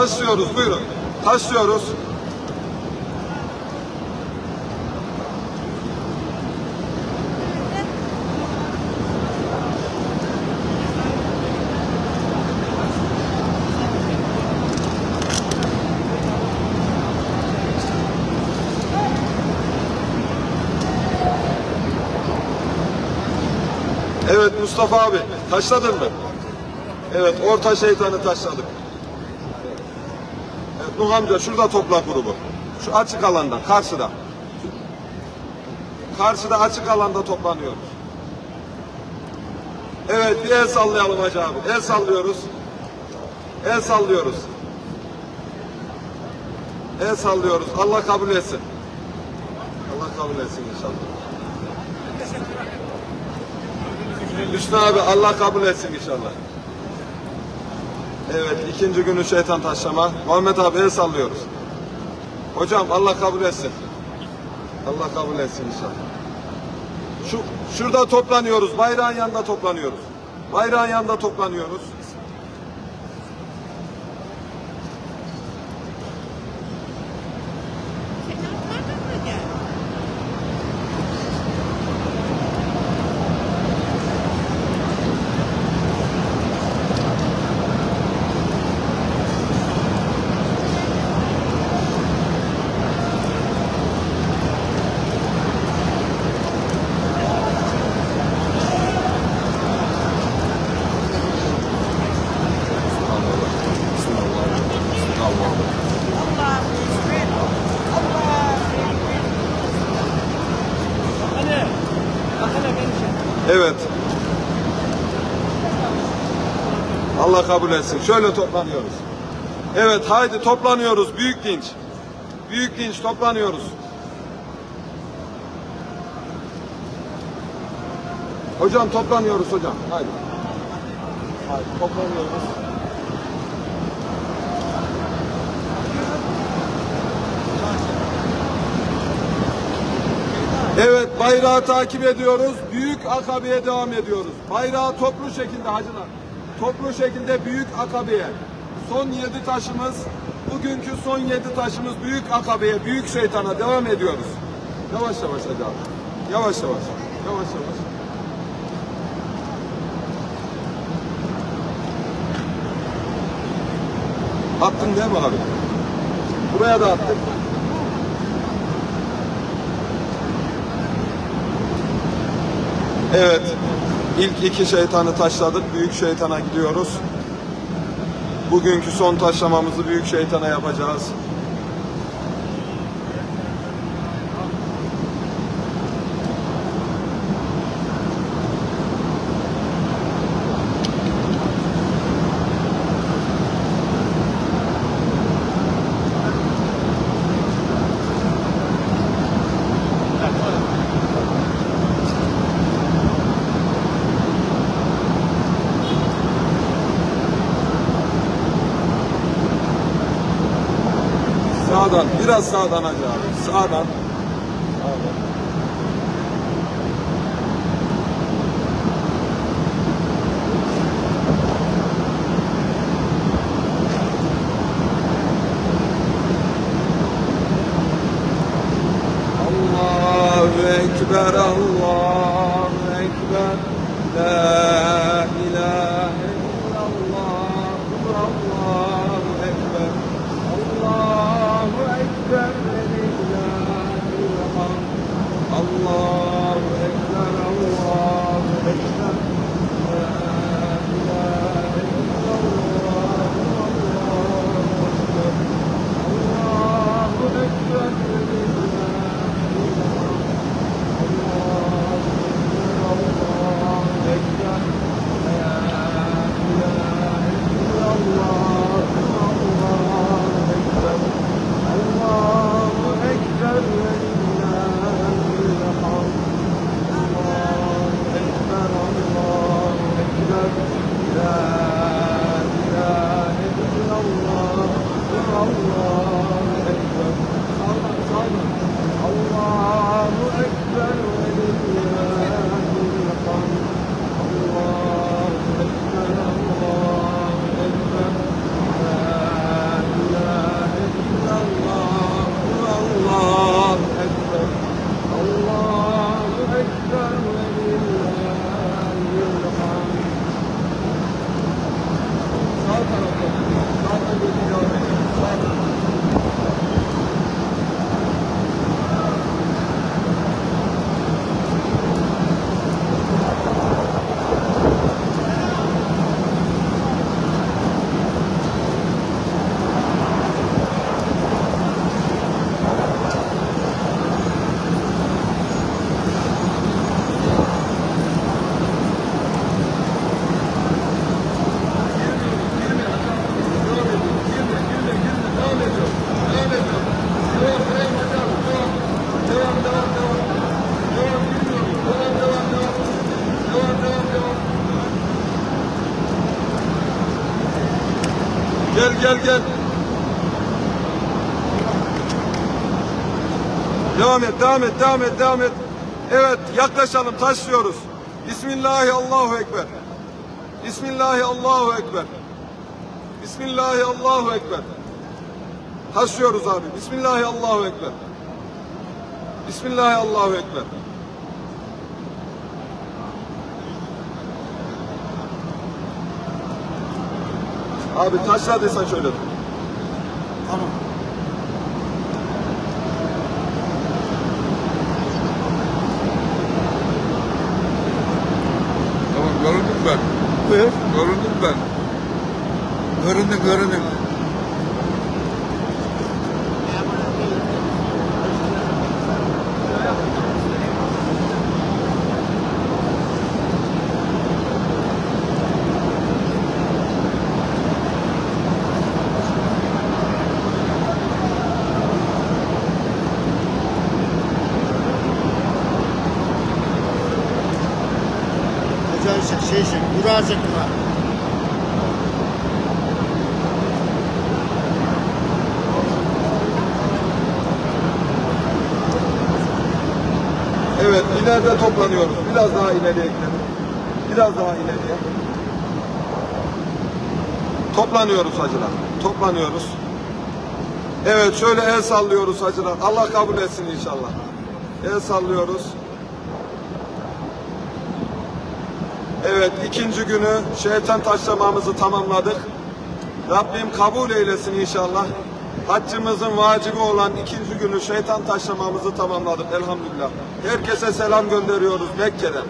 taşlıyoruz buyurun. Taşlıyoruz. Evet Mustafa abi taşladın mı? Evet orta şeytanı taşladık. Nuh amca şurada topla grubu. Şu açık alanda karşıda. Karşıda açık alanda toplanıyoruz. Evet bir el sallayalım hacı abi. El sallıyoruz. El sallıyoruz. El sallıyoruz. Allah kabul etsin. Allah kabul etsin inşallah. Hüsnü abi Allah kabul etsin inşallah. Evet ikinci günü şeytan taşlama. Muhammed abi el sallıyoruz. Hocam Allah kabul etsin. Allah kabul etsin inşallah. Şu, şurada toplanıyoruz. Bayrağın yanında toplanıyoruz. Bayrağın yanında toplanıyoruz. Evet. Allah kabul etsin. Şöyle toplanıyoruz. Evet haydi toplanıyoruz. Büyük dinç. Büyük dinç toplanıyoruz. Hocam toplanıyoruz hocam. Haydi. Haydi toplanıyoruz. Evet bayrağı takip ediyoruz. Büyük akabeye devam ediyoruz. Bayrağı toplu şekilde hacılar. Toplu şekilde büyük akabeye. Son yedi taşımız, bugünkü son yedi taşımız büyük akabeye, büyük şeytana devam ediyoruz. Yavaş yavaş hadi abi. Yavaş yavaş. Yavaş yavaş. Attın değil mi abi? Buraya da attık. Evet. İlk iki şeytanı taşladık. Büyük şeytana gidiyoruz. Bugünkü son taşlamamızı büyük şeytana yapacağız. Sağdan, biraz sağdan hacı abi. Sağdan. Sağdan. Allahu Ekber, Allahu Gel, gel. Devam et, devam et, devam et, devam et. Evet, yaklaşalım, taşlıyoruz. Bismillahi Allahu Ekber. Bismillahi Allahu Ekber. Bismillahi Allahu Ekber. Taşıyoruz abi. Bismillahi Allahu Ekber. Bismillahi Allahu Ekber. Abi taşla desen şöyle. Tamam. Tamam göründüm ben. Buyur. Göründüm ben. Göründü göründü. Şey, kura çek kura. Evet, ileride toplanıyoruz. Biraz daha ileriye gidelim. Biraz daha ileriye. Toplanıyoruz hacılar. Toplanıyoruz. Evet, şöyle el sallıyoruz hacılar. Allah kabul etsin inşallah. El sallıyoruz. Evet, ikinci günü şeytan taşlamamızı tamamladık. Rabbim kabul eylesin inşallah. Haccımızın vacibi olan ikinci günü şeytan taşlamamızı tamamladık elhamdülillah. Herkese selam gönderiyoruz Mekke'den.